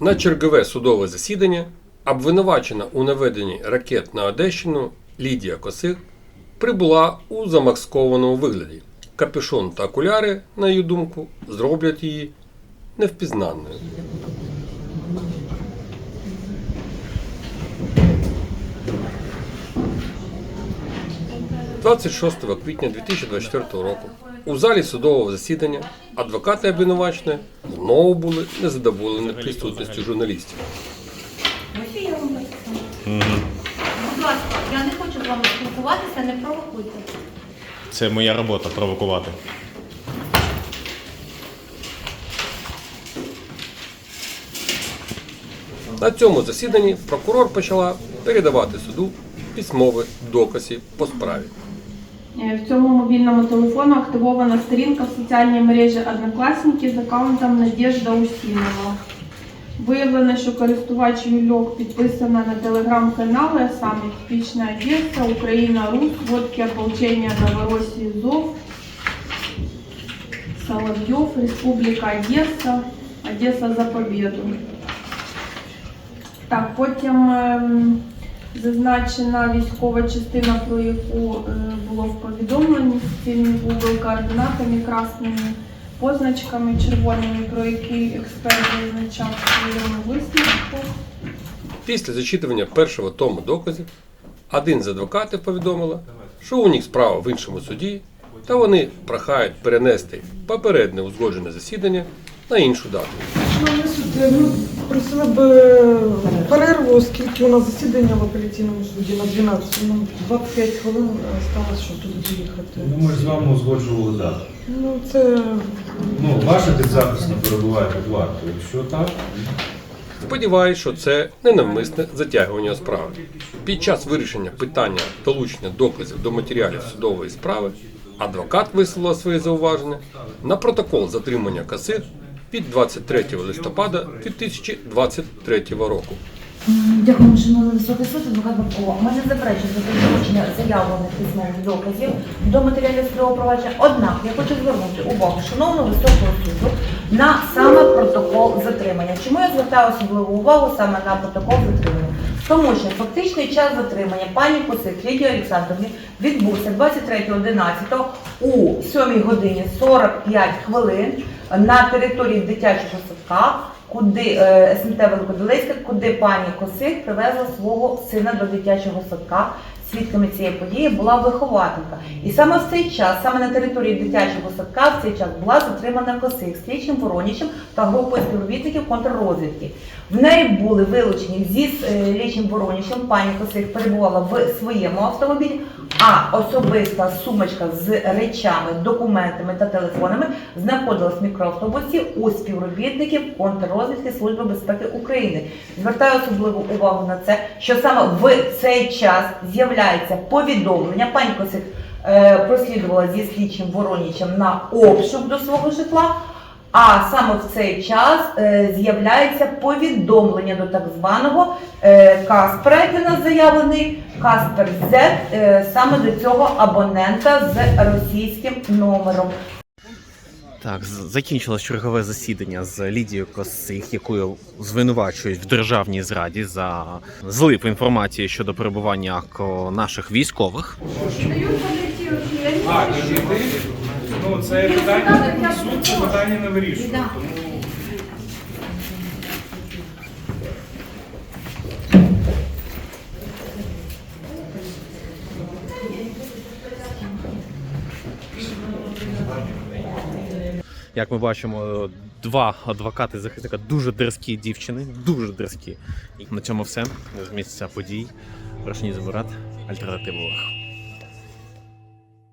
На чергове судове засідання обвинувачена у наведенні ракет на Одещину Лідія Косих прибула у замаскованому вигляді. Капюшон та окуляри, на її думку, зроблять її невпізнанною. – 26 квітня 2024 року у залі судового засідання адвокати обвинуваченої знову були незадоволені присутністю журналістів. Будь ласка, я не хочу з вами спілкуватися, не провокуйте. Це моя робота провокувати. На цьому засіданні прокурор почала передавати суду письмові докази по справі. Е, В цьому мобільному телефону активована сторінка в соціальній мережі Однокласники з аккаунтом Надежда Усінова. Виявлено, що користувач Юльок підписана на телеграм-канали, а саме Типічна Одеса, Україна Рус, Водки ополчення Новоросії Зов, Соловйов, Республіка Одеса, Одеса за победу. Так, потім ем, зазначена військова частина, про яку е, було в повідомленні з цими Google координатами красними позначками червоними, про які експерт визначав в своєму висновку. Після зачитування першого тому доказів один з адвокатів повідомила, що у них справа в іншому суді, та вони прохають перенести попереднє узгоджене засідання на іншу дату. Шановний суд, ми просили б е, перерву, оскільки у нас засідання в апеляційному суді на 12. Нам 25 хвилин е, сталося, щоб туди доїхати. Ну, ми ж з вами узгоджували дату. Ну, це Ну, ваша підзаписна перебуває під вартою. Якщо так, Сподіваюсь, що це ненавмисне затягування справи. Під час вирішення питання долучення доказів до матеріалів судової справи адвокат висловила свої зауваження на протокол затримання касир від 23 листопада 2023 року. Дякую, шановний високий суд, адвокат Бабкова. Ми Мене заперечуємо за долучення заявлених письмових доказів до матеріалів судового провадження. Однак я хочу звернути увагу шановного високого суду на саме протокол затримання. Чому я звертаю особливу увагу саме на протокол затримання? Тому що фактичний час затримання пані Косик Лідії Олександровні відбувся 23.11 у 7 годині 45 хвилин на території дитячого садка куди е, СМТ Великодолецька, куди пані Косик привезла свого сина до дитячого садка. Свідками цієї події була вихователька. І саме в цей час, саме на території дитячого садка, в цей час була затримана Косик слідчим Воронічем та групою співробітників контррозвідки. В неї були вилучені зі слідчим Воронічем. Пані Косик перебувала в своєму автомобілі, а особиста сумочка з речами, документами та телефонами знаходилась в мікроавтобусі у співробітників контррозвідки Служби безпеки України. Звертаю особливу увагу на це, що саме в цей час з'являється повідомлення. Пані Косик е, прослідувала зі слідчим Воронічем на обшук до свого житла. А саме в цей час е, з'являється повідомлення до так званого е, Каспера, який у нас заявлений, Каспер Z, е, саме до цього абонента з російським номером. Так, закінчилось чергове засідання з Лідією Косих, якою звинувачують в державній зраді за злив інформації щодо перебування наших військових. Ну, це питання, суд це питання не вирішує. Да. Тому Як ми бачимо, два адвокати захисника дуже дерзкі дівчини, дуже дерзкі. На цьому все з місця подій. Прошу не забирати альтернативу.